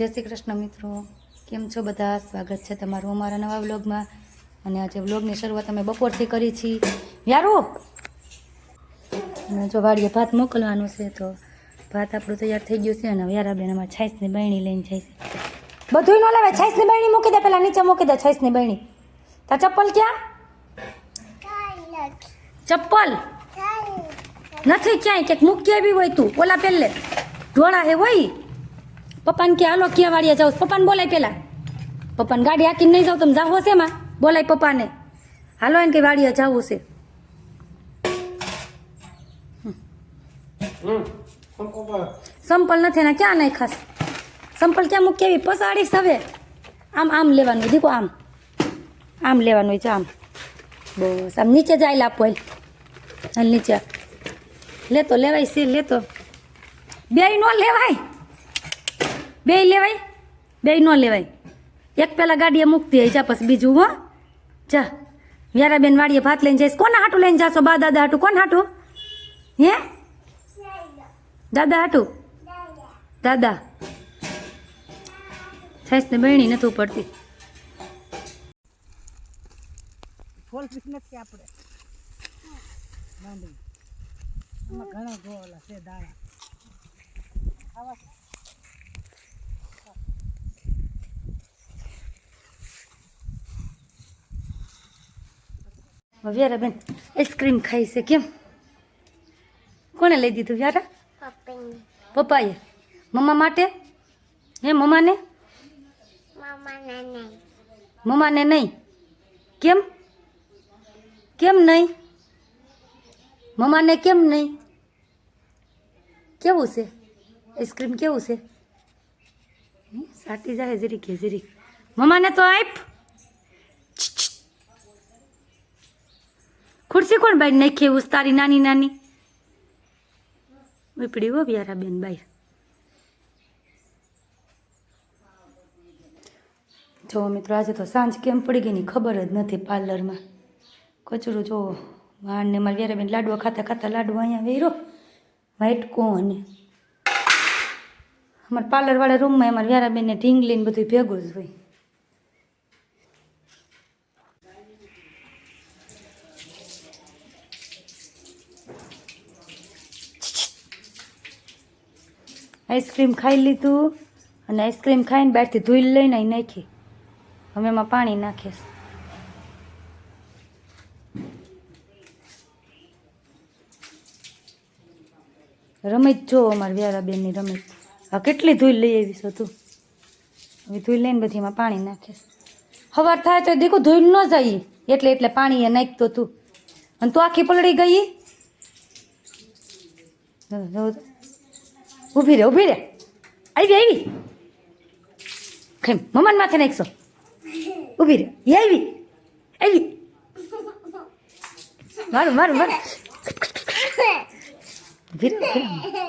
જય શ્રી કૃષ્ણ મિત્રો. કેમ છો બધા? સ્વાગત છે તમારું અમારા નવા વ્લોગમાં. અને આજે વ્લોગની શરૂઆત અમે બપોરથી કરી છીએ યારો અને જો વાડીએ ભાત મોકલવાનું છે તો ભાત આપણું તૈયાર થઈ ગયું છે અને યારાબેન અમારે છાઈસની બહેણી લઈને જાય છે. બધું ન લાવે છાઈસની બહેણી મૂકી દે પેલા નીચે મૂકી દે છાઈસની બહેણી તા ચપ્પલ ક્યાં? ચપ્પલ? નથી ક્યાંય ક્યાંક મૂકી આવી હોય તું. ઓલા પહેલે ઢોળા હે હોય પપ્પાને કે હાલો ક્યાં વાળીએ જાવ પપ્પાને બોલાય પેલા પપ્પાને ગાડી હાકીને નહીં જાઉં તમે જાવો છે માં બોલાય પપ્પાને. હાલો એને કે વાડીએ જવું છે સંપલ નથી ને ક્યાં નહીં ખાસ? સંપલ ક્યાં મૂકી આવી? પસાડીશ હવે. આમ આમ લેવાનું દીકો આમ. આમ લેવાનું હોય છે આમ. બસ આમ નીચે જાય લાપો હાલ. નીચે. લેતો લેવાય છે લેતો. બે નો લેવાય. બે લેવાય, બે ન લેવાય. એક પેલા ગાડીએ મૂકતી હોય જા પછી બીજું, હો. જા. વ્યારાબેન વાડીએ ભાત લઈને જઈશ કોના હાટું લઈને જાશો? બા દાદા હાટું. કોણ હાટું? હે? દાદા હાટું? દાદા. થઈશ ને બહેણી નથી પડતી ફોલ નથી આપણે ઘણા ગોળા છે દાણા. વ્યારાબેન આઈસ્ક્રીમ ખાઈ છે કેમ? કોણે લઈ દીધું વ્યારા? પપ્પાએ. મમ્મા માટે? હે મમ્માને? મમ્માને નહીં. કેમ? કેમ નહીં? મમ્માને કેમ નહીં? કેવું છે? આઈસ્ક્રીમ કેવું છે? સાટી જાય જરીક હે જરીક. મમ્માને તો આપ ખુરશી કોણ બાઈ નાખી એવું તારી નાની નાની? ઉપડી હો બિયારા બેન બાઈ. જો મિત્રો, આજે તો સાંજ કેમ પડી ગઈ ની ખબર જ નથી પાર્લરમાં. કચરું જો વાણ ને મારા વ્યારાબેન લાડવા ખાતા ખાતા લાડવા અહીંયા વેરો. વાઇટકો અને અમારા પાર્લરવાળા રૂમમાં અમારા વ્યારાબેનને ઢીંગલી ને બધું ભેગું જ હોય. આઈસ્ક્રીમ ખાઈ લીધું અને આઈસ્ક્રીમ ખાઈને બહારથી ધોઈ લઈને અહીં નાખી. હવે એમાં પાણી નાખીશ રમત જો અમારા વ્યારાબેનની રમત. આ કેટલી ધોઈ લઈ આવી છો તું હવે ધોઈ લઈને બધી એમાં પાણી નાખીશ સવાર થાય તો દીકું ધોઈ ન જાય. એટલે એટલે પાણી એ નાખતો તું. અને તું આખી પલળી ગઈ. ઊભી રે ઊભી રે. આવી આવી. ખેમ મમ્માને માથે નાખશો. ઊભી રે. એ આવી. આવી. મારું મારું મારું. ઊભી રે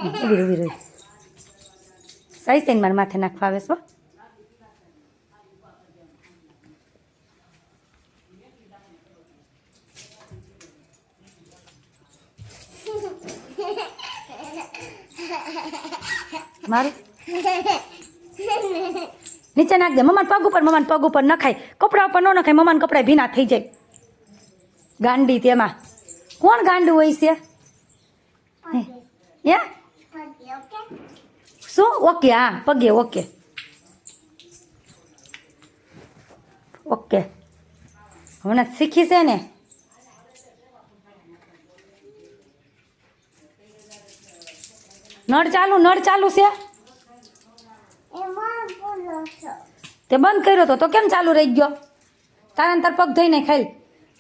ઊભી રે ઊભી સાઈ મારા માથે નાખવા આવે છો મારું? નીચે નાખ દે. મમ્માને પગ ઉપર મમ્માને પગ ઉપર નખાય કપડા ઉપર ન નખાય મમ્માને કપડા ભીના થઈ જાય. ગાંડી તેમાં કોણ ગાંડું હોય છે? હે? શું? ઓકે હા પગે ઓકે. ઓકે. હમણાં શીખી છે ને? નળ ચાલુ નળ ચાલુ છે? તે બંધ કર્યો તો તો કેમ ચાલુ રહી ગયો? તારા તાર પગ ધોઈને ખાઈ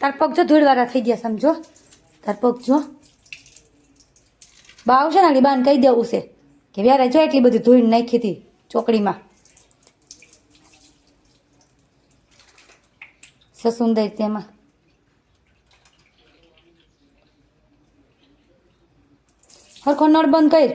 તાર પગ જો ધૂળવાળા થઈ ગયા સમજો. તાર પગ જો. બા આવશે ને આગળ બાન કહી દેવું છે કે વ્યારે જો એટલી બધી ધૂળ નાખી હતી ચોકડીમાં. સસુંદર તેમાં. હરખો નળ બંધ કર.